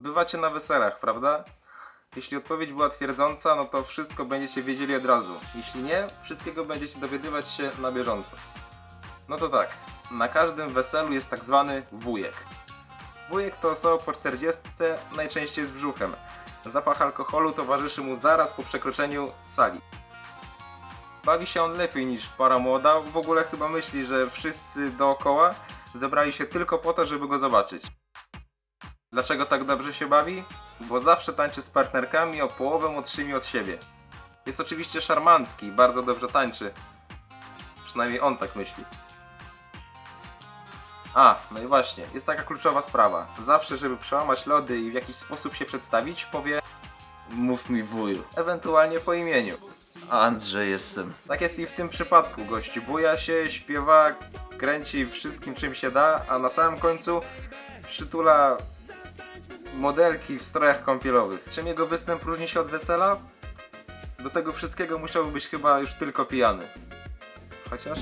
Bywacie na weselach, prawda? Jeśli odpowiedź była twierdząca, no to wszystko będziecie wiedzieli od razu. Jeśli nie, wszystkiego będziecie dowiadywać się na bieżąco. No to tak, na każdym weselu jest tak zwany wujek. Wujek to osoba po 40, najczęściej z brzuchem. Zapach alkoholu towarzyszy mu zaraz po przekroczeniu sali. Bawi się on lepiej niż para młoda, w ogóle chyba myśli, że wszyscy dookoła zebrali się tylko po to, żeby go zobaczyć. Dlaczego tak dobrze się bawi? Bo zawsze tańczy z partnerkami o połowę młodszymi od siebie. Jest oczywiście szarmancki i bardzo dobrze tańczy. Przynajmniej on tak myśli. A, no i właśnie, jest taka kluczowa sprawa. Zawsze, żeby przełamać lody i w jakiś sposób się przedstawić, powie Mów mi wuju. ewentualnie po imieniu. Andrzej jestem. Tak jest i w tym przypadku. Gość buja się, śpiewa, kręci wszystkim czym się da, a na samym końcu przytula modelki w strojach kąpielowych. Czym jego występ różni się od wesela? Do tego wszystkiego musiałby być chyba już tylko pijany. Chociaż...